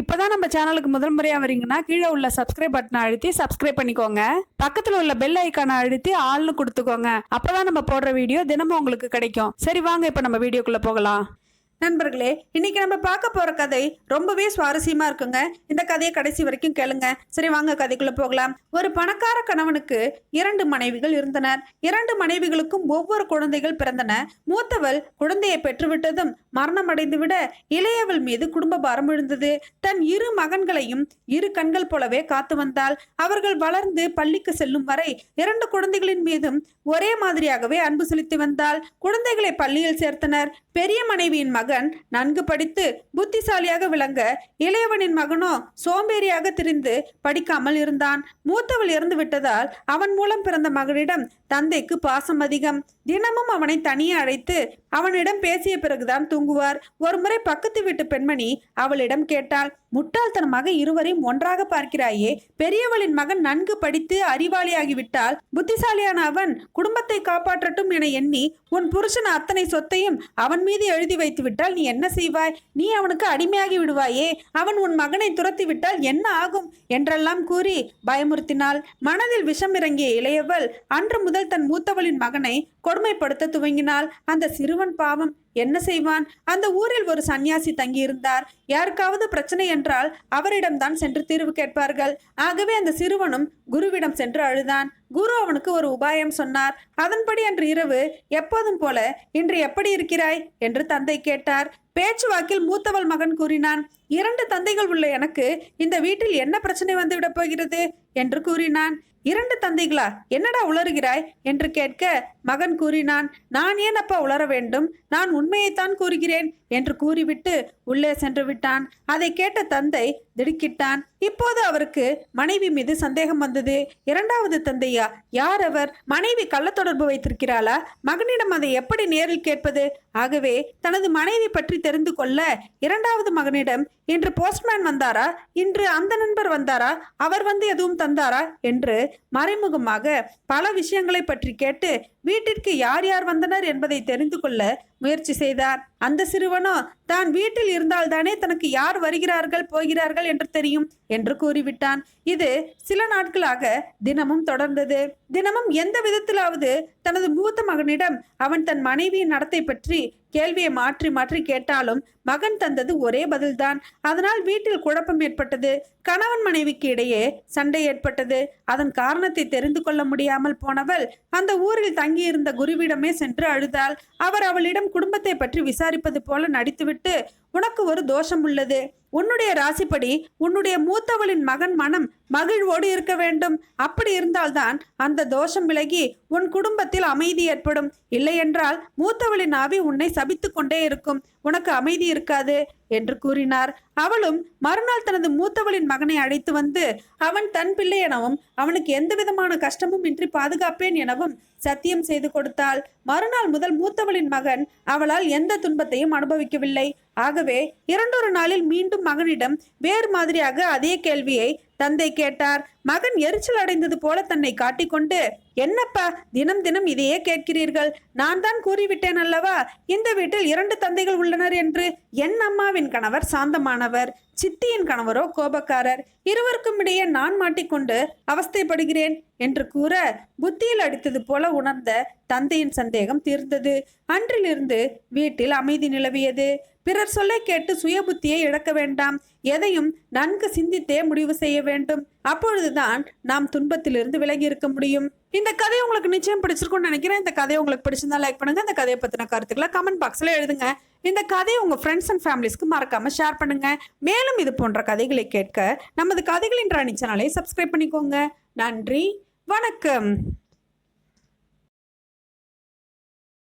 இப்போதான் நம்ம சேனலுக்கு முதல் முறையாக வரீங்கன்னா கீழே உள்ள சப்ஸ்கிரைப் பட்டனை அழுத்தி சப்ஸ்கிரைப் பண்ணிக்கோங்க. பக்கத்தில் உள்ள பெல் ஐக்கானை அழுத்தி ஆள்னு கொடுத்துக்கோங்க. அப்போதான் நம்ம போடுற வீடியோ தினமும் உங்களுக்கு கிடைக்கும். சரி வாங்க இப்போ நம்ம வீடியோக்குள்ளே போகலாம். நண்பர்களே இன்னைக்கு நம்ம பார்க்க போற கதை ரொம்பவே சுவாரஸ்யமா இருக்குங்க. இந்த கதையை கடைசி வரைக்கும் கேளுங்க. சரி வாங்க கதைக்குள்ள போகலாம். ஒரு பணக்கார கணவனுக்கு இரண்டு மனைவிகள் இருந்தனர். இரண்டு மனைவிகளுக்கும் ஒவ்வொரு குழந்தைகள் பிறந்தன. மூத்தவள் குழந்தையை பெற்றுவிட்டதும் மரணம் விட இளையவள் மீது குடும்ப பாரம் விழுந்தது. தன் இரு மகன்களையும் இரு கண்கள் போலவே காத்து வந்தாள். அவர்கள் வளர்ந்து பள்ளிக்கு செல்லும் வரை இரண்டு குழந்தைகளின் மீதும் ஒரே மாதிரியாகவே அன்பு செலுத்தி வந்தாள். குழந்தைகளை பள்ளியில் சேர்த்தனர். பெரிய மனைவியின் மகன் நன்கு படித்து புத்திசாலியாக விளங்க இளையவனின் மகனோ சோம்பேறியாக திரிந்து படிக்காமல் இருந்தான். மூத்தவள் இறந்து விட்டதால் அவன் மூலம் பிறந்த மகனிடம் தந்தைக்கு பாசம் அதிகம். தினமும் அவனை தனியே அழைத்து அவனிடம் பேசிய பிறகுதான் தூங்குவார். ஒருமுறை பக்கத்து வீட்டு பெண்மணி அவளிடம் கேட்டாள் முட்டாள்தனமாக இருவரையும் ஒன்றாக பார்க்கிறாயே பெரியவளின் மகன் நன்கு படித்து அறிவாளியாகிவிட்டால் புத்திசாலியான அவன் குடும்பத்தை காப்பாற்றட்டும் என எண்ணி உன் புருஷன் அத்தனை சொத்தையும் அவன் மீது எழுதி வைத்து விட்டால் நீ என்ன செய்வாய்? நீ அவனுக்கு அடிமையாகி விடுவாயே அவன் உன் மகனை துரத்தி விட்டால் என்ன ஆகும்? என்றெல்லாம் கூறி பயமுறுத்தினாள். மனதில் விஷம் இறங்கிய இளையவள் அன்று முதல் தன் மூத்தவளின் மகனை கொடுமைப்படுத்த துவங்கினாள். அந்த சிறுவன் பாவம் என்ன செய்வான்? அந்த ஊரில் ஒரு சன்னியாசி தங்கியிருந்தார். யாருக்காவது பிரச்சனை என்றால் அவரிடம்தான் சென்று தீர்வு கேட்பார்கள். ஆகவே அந்த சிறுவனும் குருவிடம் சென்று அழுதான். குரு அவனுக்கு ஒரு உபாயம் சொன்னார். அதன்படி அன்று இரவு எப்போதும் போல இன்று எப்படி இருக்கிறாய்? என்று தந்தை கேட்டார். பேச்சுவாக்கில் மூத்தவள் மகன் கூறினான். இரண்டு தந்தைகள் உள்ள எனக்கு இந்த வீட்டில் என்ன பிரச்சனை வந்துவிடப் போகிறது? என்று கூறினான். இரண்டு தந்தைகளா? என்னடா உளறுகிறாய்? என்று கேட்க மகன் கூறினான் நான் ஏன் அப்பா உளர வேண்டும்? நான் உண்மையைத்தான் கூறுகிறேன் என்று கூறிவிட்டு உள்ளே சென்று விட்டான். அதை கேட்ட தந்தை திடுக்கிட்டான். இப்போது அவருக்கு மனைவி மீது சந்தேகம் வந்தது. இரண்டாவது தந்தையா யார் அவர்? மனைவி கள்ள தொடர்பு வைத்திருக்கிறாளா? மகனிடம் அதை எப்படி நேரில் கேட்பது? ஆகவே தனது மனைவி பற்றி தெரிந்து கொள்ள இரண்டாவது மகனிடம் இன்று போஸ்ட்மேன் வந்தாரா? இன்று அந்த நண்பர் வந்தாரா? அவர் வந்து எதுவும் தந்தாரா? என்று மறைமுகமாக பல விஷயங்களை பற்றி கேட்டு வீட்டிற்கு யார் யார் வந்தனர் என்பதை தெரிந்து கொள்ள முயற்சி செய்தார். அந்த சிறுவனோ தான் வீட்டில் இருந்தால்தானே தனக்கு யார் வருகிறார்கள் போகிறார்கள் என்று தெரியும் என்று கூறிவிட்டான். இது சில நாட்களாக தினமும் தொடர்ந்தது. தினமும் எந்த விதத்திலாவது தனது மூத்த மகனிடம் அவன் தன் மனைவியின் நடத்தை பற்றி கேள்வியை மாற்றி மாற்றி கேட்டாலும் மகன் தந்தது ஒரே பதில்தான். அதனால் வீட்டில் குழப்பம் ஏற்பட்டது. கணவன் மனைவிக்கு இடையே சண்டை ஏற்பட்டது. அதன் காரணத்தை தெரிந்து கொள்ள முடியாமல் போனவள் அந்த ஊரில் தங்கியிருந்த குருவிடமே சென்று அழுதாள். அவர் அவளிடம் குடும்பத்தை பற்றி விசாரிப்பது போல நடித்துவிட்டு உனக்கு ஒரு தோஷம் உள்ளது. உன்னுடைய ராசிப்படி உன்னுடைய மூத்தவளின் மகன் மனம் மகிழ்வோடு இருக்க வேண்டும். அப்படி இருந்தால்தான் அந்த தோஷம் விலகி உன் குடும்பத்தில் அமைதி ஏற்படும். இல்லையென்றால் மூத்தவளின் ஆவி உன்னை சபித்து கொண்டே இருக்கும். உனக்கு அமைதி இருக்காது என்று கூறினார். அவளும் மறுநாள் தனது மூத்தவளின் மகனை அழைத்து வந்து அவன் தன் பிள்ளை எனவும் அவனுக்கு எந்த விதமான கஷ்டமும் இன்றி பாதுகாப்பேன் எனவும் சத்தியம் செய்து கொடுத்தாள். மறுநாள் முதல் மூத்தவளின் மகன் அவளால் எந்த துன்பத்தையும் அனுபவிக்கவில்லை. ஆகவே இரண்டொரு நாளில் மீண்டும் மகனிடம் வேறு மாதிரியாக அதே கேள்வியை தந்தை கேட்டார். மகன் எரிச்சல் அடைந்தது போல தன்னை காட்டிக்கொண்டு என்னப்பா தினம் தினம் இதையே கேட்கிறீர்கள்? நான் தான் கூறிவிட்டேன் அல்லவா? இந்த வீட்டில் இரண்டு தந்தைகள் உள்ளனர் என்று. என் அம்மாவின் கணவர் சாந்தமானவர். சித்தியின் கணவரோ கோபக்காரர் இருவருக்கும் இடையே நான் மாட்டிக்கொண்டு அவஸ்தைப்படுகிறேன் என்று கூற புத்தியில் அடித்தது போல உணர்ந்த தந்தையின் சந்தேகம் தீர்ந்தது. அன்றிலிருந்து வீட்டில் அமைதி நிலவியது. பிறர் சொல்லை கேட்டு சுய புத்தியை இழக்க வேண்டாம். எதையும் நன்கு சிந்தித்தே முடிவு செய்ய வேண்டும். அப்பொழுதுதான் நாம் துன்பத்திலிருந்து விலகி இருக்க முடியும். இந்த கதை உங்களுக்கு நிச்சயம் பிடிச்சிருக்கும்னு நினைக்கிறேன். இந்த கதையை உங்களுக்கு பிடிச்சிருந்தா லைக் பண்ணுங்க. இந்த கதையை பற்றின கருத்துக்களை கமெண்ட் பாக்ஸில் எழுதுங்க. இந்த கதையை உங்கள் ஃப்ரெண்ட்ஸ் அண்ட் ஃபேமிலிஸ்க்கு மறக்காம ஷேர் பண்ணுங்க. மேலும் இது போன்ற கதைகளை கேட்க நமது கதைகளின் ராணி சேனலை சப்ஸ்கிரைப் பண்ணிக்கோங்க. நன்றி. வணக்கம்.